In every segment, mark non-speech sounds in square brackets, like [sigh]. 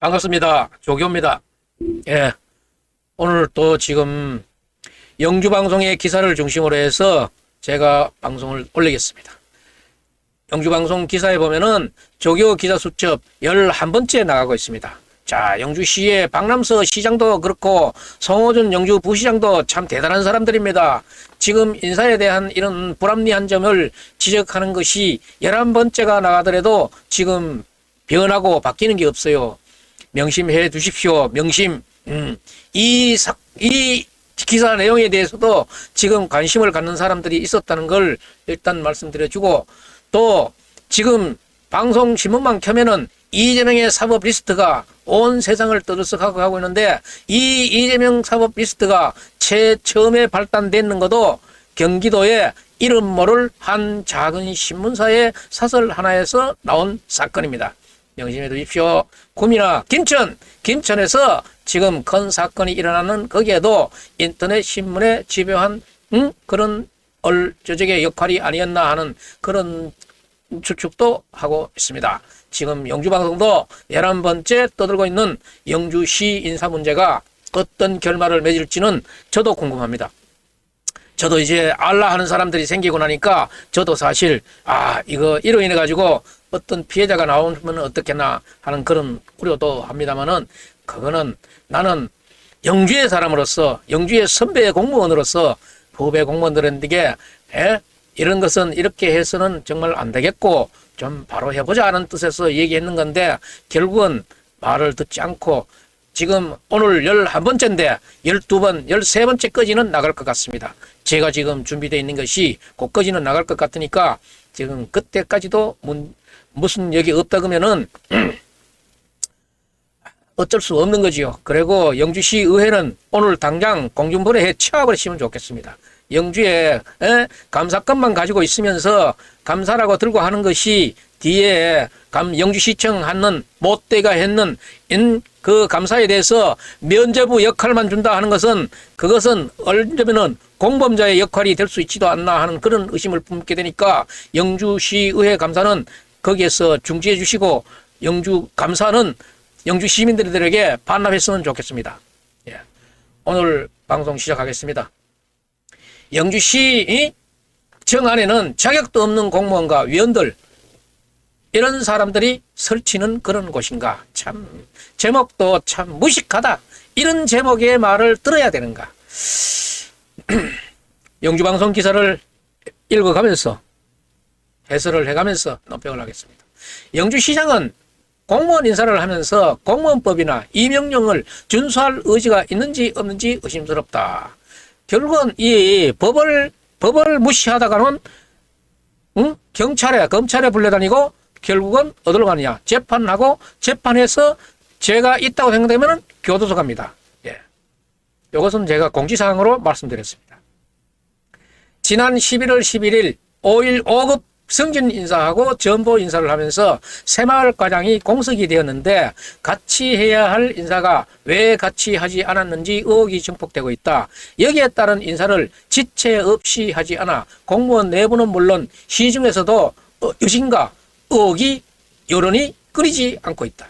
반갑습니다. 조교입니다. 예. 오늘 또 지금 영주방송의 기사를 중심으로 해서 제가 방송을 올리겠습니다. 영주방송 기사에 보면은 조교 기사 수첩 11번째 나가고 있습니다. 자, 영주시의 박남서 시장도 그렇고 성호준 영주 부시장도 참 대단한 사람들입니다. 지금 인사에 대한 이런 불합리한 점을 지적하는 것이 11번째가 나가더라도 지금 변하고 바뀌는 게 없어요. 명심해 두십시오. 명심. 음, 이, 사, 이 기사 내용에 대해서도 지금 관심을 갖는 사람들이 있었다는 걸 일단 말씀드려주고 또 지금 방송 신문만 켜면은 이재명의 사법 리스트가 온 세상을 떠들썩하고 하고 있는데 이 이재명 사법 리스트가 최 처음에 발단되는 것도 경기도의 이름 모를 한 작은 신문사의 사설 하나에서 나온 사건입니다. 명심해 두십시오. 구미나 김천, 김천에서 지금 큰 사건이 일어나는 거기에도 인터넷 신문에 집요한 음? 그런 얼조적의 역할이 아니었나 하는 그런 추측도 하고 있습니다. 지금 영주방송도 11번째 떠들고 있는 영주시 인사 문제가 어떤 결말을 맺을지는 저도 궁금합니다. 저도 이제 알라 하는 사람들이 생기고 나니까 저도 사실 아 이거 이로 인해 가지고 어떤 피해자가 나오면 어떻겠나 하는 그런 우려도 합니다만은 그거는 나는 영주의 사람으로서 영주의 선배 공무원으로서 후배 공무원들에게 에? 이런 것은 이렇게 해서는 정말 안 되겠고 좀 바로 해보자 하는 뜻에서 얘기했는 건데 결국은 말을 듣지 않고 지금 오늘 11번째인데 12번, 13번째까지는 나갈 것 같습니다. 제가 지금 준비되어 있는 것이 그까지는 나갈 것 같으니까 지금 그때까지도 문, 무슨 여기 없다 그러면은 [clears throat] 어쩔 수 없는 거지요. 그리고 영주시 의회는 오늘 당장 공중분해 해 치워버리시면 좋겠습니다. 영주에 에? 감사권만 가지고 있으면서 감사라고 들고 하는 것이 뒤에 감 영주시청 하는 못대가 했는 인 그 감사에 대해서 면제부 역할만 준다 하는 것은 그것은 얼면은 공범자의 역할이 될 수 있지도 않나 하는 그런 의심을 품게 되니까 영주시 의회 감사는 거기에서 중지해 주시고 영주 감사는 영주 시민들에게 반납했으면 좋겠습니다. 예. 오늘 방송 시작하겠습니다. 영주시 정 안에는 자격도 없는 공무원과 위원들 이런 사람들이 설치는 그런 곳인가 참 제목도 참 무식하다 이런 제목의 말을 들어야 되는가 [clears throat] 영주방송 기사를 읽어가면서 해설을 해가면서 논평을 하겠습니다. 영주시장은 공무원 인사를 하면서 공무원법이나 이 명령을 준수할 의지가 있는지 없는지 의심스럽다. 결국은 이 법을 법을 무시하다가는 응? 경찰에 검찰에 불려다니고 결국은 어디로 가느냐 재판하고 재판에서 죄가 있다고 생각되면 교도소 갑니다. 예. 이것은 제가 공지사항으로 말씀드렸습니다. 지난 11월 11일 5일 5급 승진 인사하고 전보 인사를 하면서 새마을 과장이 공석이 되었는데 같이 해야 할 인사가 왜 같이 하지 않았는지 의혹이 증폭되고 있다. 여기에 따른 인사를 지체 없이 하지 않아 공무원 내부는 물론 시중에서도 어, 의심과 의혹이 여론이 끊이지 않고 있다.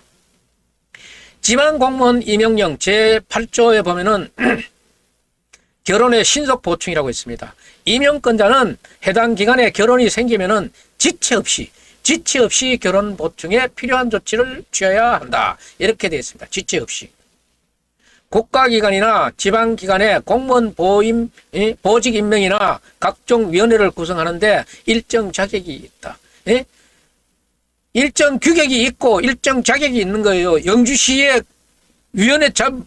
지방 공무원 임명령 제8조에 보면은 [clears throat] 결혼의 신속 보충이라고 있습니다. 임용권자는 해당 기간에 결혼이 생기면은 지체 없이 지체 없이 결혼 보충에 필요한 조치를 취해야 한다. 이렇게 되어 있습니다. 지체 없이. 국가기관이나 지방기관의 공무원 보임, 예, 보직 임명이나 각종 위원회를 구성하는데 일정 자격이 있다. 예? 일정 규격이 있고 일정 자격이 있는 거예요. 영주시의 위원회 참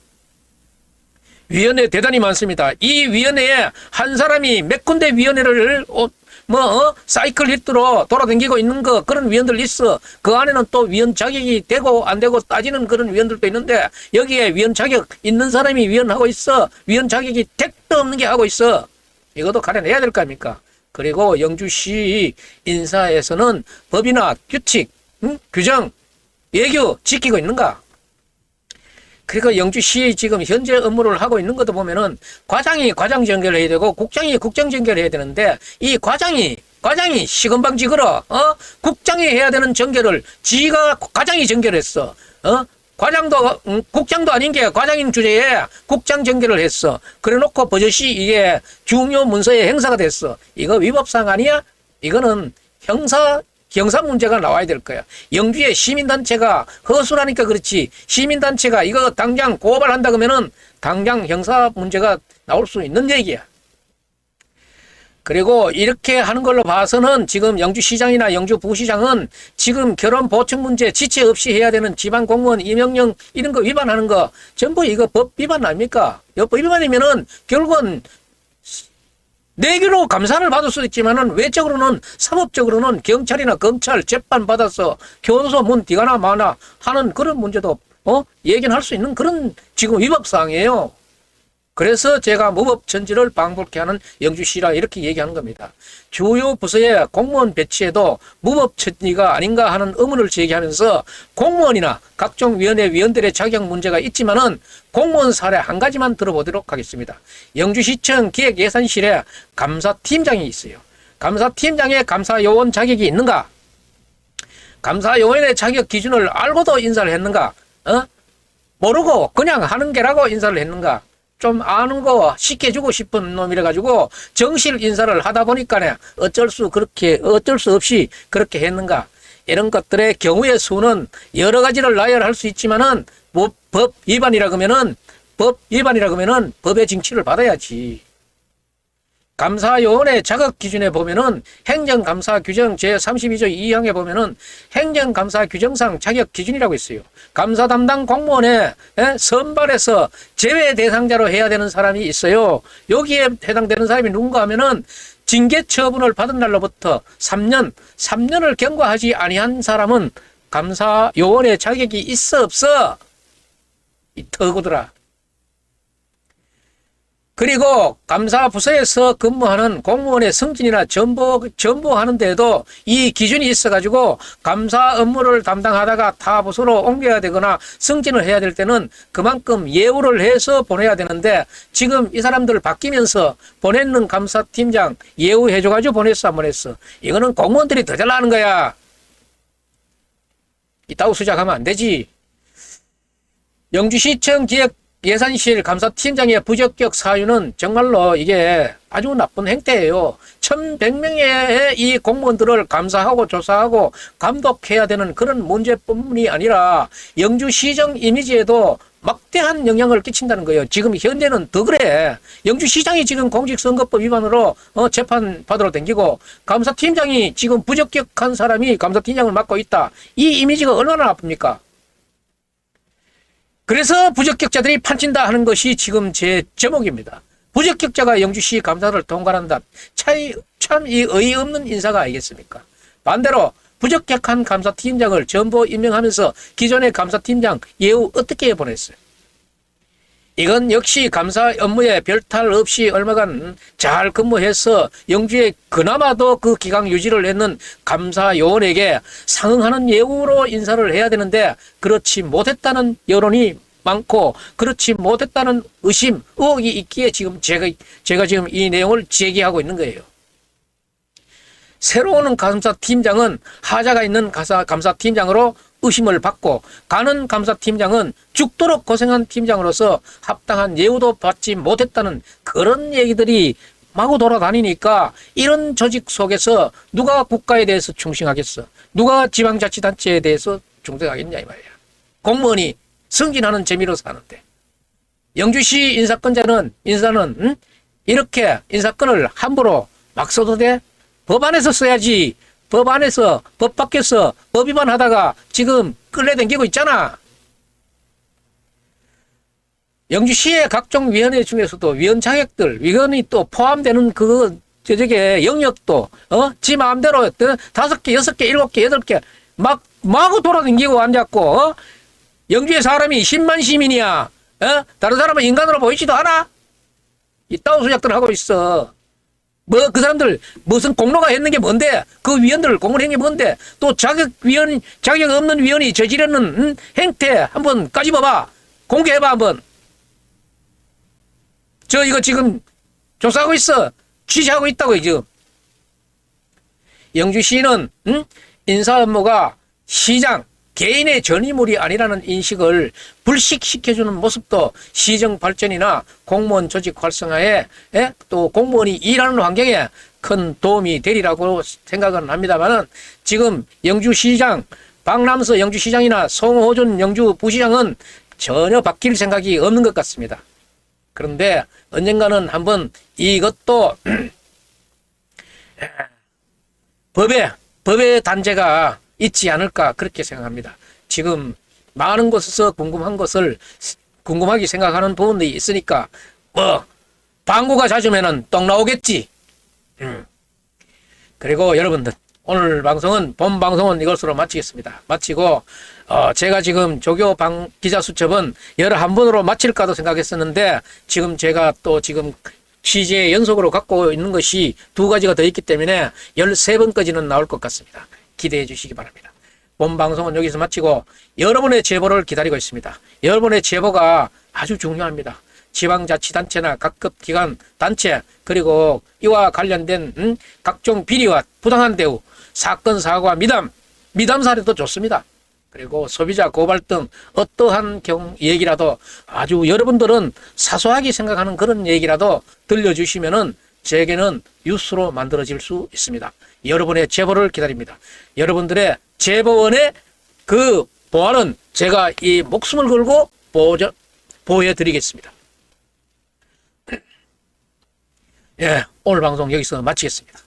위원회 대단히 많습니다. 이 위원회에 한 사람이 몇 군데 위원회를 어, 뭐 어? 사이클 히트로 돌아다니고 있는 거 그런 위원들 있어. 그 안에는 또 위원 자격이 되고 안 되고 따지는 그런 위원들도 있는데 여기에 위원 자격 있는 사람이 위원하고 있어. 위원 자격이 택도 없는 게 하고 있어. 이것도 가려내야 될 거 아닙니까? 그리고 영주시 인사에서는 법이나 규칙, 응? 규정, 예규 지키고 있는가? 그리고 영주시 지금 현재 업무를 하고 있는 것도 보면은 과장이 과장 전결해야 되고 국장이 국장 전결해야 되는데 이 과장이 과장이 시건방지 걸어 어 국장이 해야 되는 전결을 지가 과장이 전결했어 어 과장도 음, 국장도 아닌 게 과장인 주제에 국장 전개를 했어. 그래놓고 버젓이 이게 중요 문서의 행사가 됐어. 이거 위법사항 아니야? 이거는 형사 형사 문제가 나와야 될 거야. 영주의 시민단체가 허술하니까 그렇지. 시민단체가 이거 당장 고발한다 그러면은 당장 형사 문제가 나올 수 있는 얘기야. 그리고 이렇게 하는 걸로 봐서는 지금 영주시장이나 영주부시장은 지금 결혼 보충 문제 지체 없이 해야 되는 지방 공무원 임명령 이런 거 위반하는 거 전부 이거 법 위반 아닙니까? 법 위반이면은 결국은 내기로 감사를 받을 수도 있지만은 외적으로는 사법적으로는 경찰이나 검찰 재판 받아서 교도소 문 뒤가나 마나 하는 그런 문제도 어 얘기는 할 수 있는 그런 지금 위법 사항이에요. 그래서 제가 무법 천지를 방불케 하는 영주시라 이렇게 얘기하는 겁니다. 주요 부서의 공무원 배치에도 무법 천지가 아닌가 하는 의문을 제기하면서 공무원이나 각종 위원회 위원들의 자격 문제가 있지만은 공무원 사례 한 가지만 들어보도록 하겠습니다. 영주시청 기획예산실에 감사팀장이 있어요. 감사팀장의 감사요원 자격이 있는가? 감사요원의 자격 기준을 알고도 인사를 했는가? 어? 모르고 그냥 하는 게라고 인사를 했는가? 좀 아는 거 시켜주고 싶은 놈이라 가지고 정실 인사를 하다 보니까 어쩔 수 그렇게 어쩔 수 없이 그렇게 했는가 이런 것들의 경우의 수는 여러 가지를 나열할 수 있지만은 뭐 법 위반이라 그러면은 법 위반이라 그러면은 법의 징치를 받아야지. 감사요원의 자격 기준에 보면은 행정감사 규정 제32조 2항에 보면은 행정감사 규정상 자격 기준이라고 있어요. 감사 담당 공무원의 예, 선발해서 제외 대상자로 해야 되는 사람이 있어요. 여기에 해당되는 사람이 누군가 하면은 징계 처분을 받은 날로부터 3년, 3년을 경과하지 아니한 사람은 감사 요원의 자격이 있어 없어? 이 터구더라. 그리고 감사 부서에서 근무하는 공무원의 승진이나 전보, 전보하는 데도 이 기준이 있어가지고 감사 업무를 담당하다가 타 부서로 옮겨야 되거나 승진을 해야 될 때는 그만큼 예우를 해서 보내야 되는데 지금 이 사람들 바뀌면서 보냈는 감사팀장 예우해줘가지고 보냈어, 안 보냈어. 이거는 공무원들이 더 잘나는 거야. 이따구 수작하면 안 되지. 영주시청 기획 예산실 감사팀장의 부적격 사유는 정말로 이게 아주 나쁜 행태예요. 1100명의 이 공무원들을 감사하고 조사하고 감독해야 되는 그런 문제뿐만이 아니라 영주시정 이미지에도 막대한 영향을 끼친다는 거예요. 지금 현재는 더 그래. 영주시장이 지금 공직선거법 위반으로 어, 재판 받으러 댕기고 감사팀장이 지금 부적격한 사람이 감사팀장을 맡고 있다. 이 이미지가 얼마나 나쁩니까? 그래서 부적격자들이 판친다 하는 것이 지금 제 제목입니다. 부적격자가 영주시 감사를 통과한다. 차이, 참 이 어이없는 인사가 아니겠습니까? 반대로 부적격한 감사팀장을 전부 임명하면서 기존의 감사팀장 예우 어떻게 보냈어요? 이건 역시 감사 업무에 별탈 없이 얼마간 잘 근무해서 영주에 그나마도 그 기강 유지를 했는 감사 요원에게 상응하는 예우로 인사를 해야 되는데 그렇지 못했다는 여론이 많고 그렇지 못했다는 의심, 의혹이 있기에 지금 제가 제가 지금 이 내용을 제기하고 있는 거예요. 새로 오는 감사팀장은 하자가 있는 감사, 감사팀장으로 의심을 받고 가는 감사팀장은 죽도록 고생한 팀장으로서 합당한 예우도 받지 못했다는 그런 얘기들이 마구 돌아다니니까 이런 조직 속에서 누가 국가에 대해서 충성하겠어? 누가 지방자치단체에 대해서 충성하겠냐 이 말이야. 공무원이 승진하는 재미로 사는데 영주시 인사권자는 인사는 응? 이렇게 인사권을 함부로 막 써도 돼? 법 안에서 써야지. 법 안에서 법 밖에서 법 위반하다가 지금 끌려다니고 있잖아. 영주시의 각종 위원회 중에서도 위원 자격들, 위원이 또 포함되는 그 저저게 영역도 어지 마음대로 어, 다섯 개, 여섯 개, 일곱 개, 여덟 개 막 마구 돌아다니고 앉았고 어? 영주의 사람이 10만 시민이야. 어? 다른 사람은 인간으로 보이지도 않아. 이따운 수작들 하고 있어. 뭐 그 사람들 무슨 공로가 했는 게 뭔데? 그 위원들 한게 뭔데? 또 자격 위원 자격 없는 위원이 저지르는 음? 행태 한번 까집어봐. 공개해봐 한번. 저 이거 지금 조사하고 있어. 취재하고 있다고 지금. 영주시는 음? 인사 업무가 시장, 개인의 전유물이 아니라는 인식을 불식시켜주는 모습도 시정 발전이나 공무원 조직 활성화에 예? 또 공무원이 일하는 환경에 큰 도움이 되리라고 생각은 합니다만은 지금 영주시장 박남서 영주시장이나 송호준 영주 부시장은 전혀 바뀔 생각이 없는 것 같습니다. 그런데 언젠가는 한번 이것도 [clears throat] 법에 법의 단죄가 있지 않을까 그렇게 생각합니다. 지금 많은 곳에서 궁금한 것을 궁금하게 생각하는 부분이 있으니까 뭐 방구가 잦으면은 떡 나오겠지. 음. 그리고 여러분들 오늘 방송은 본 방송은 이것으로 마치겠습니다. 마치고 어, 제가 지금 조교 방 기자 수첩은 여러 한 번으로 마칠까도 생각했었는데 지금 제가 또 지금 취재 연속으로 갖고 있는 것이 두 가지가 더 있기 때문에 13번까지는 나올 것 같습니다. 기대해 주시기 바랍니다. 본 방송은 여기서 마치고 여러분의 제보를 기다리고 있습니다. 여러분의 제보가 아주 중요합니다. 지방자치단체나 각급 기관 단체 그리고 이와 관련된 음, 각종 비리와 부당한 대우 사건 사고와 미담 미담 사례도 좋습니다. 그리고 소비자 고발 등 어떠한 경 얘기라도 아주 여러분들은 사소하게 생각하는 그런 얘기라도 들려주시면은 제게는 뉴스로 만들어질 수 있습니다. 여러분의 제보를 기다립니다. 여러분들의 제보원의 그 보안은 제가 이 목숨을 걸고 보호, 보호해 드리겠습니다. 예, 오늘 방송 여기서 마치겠습니다.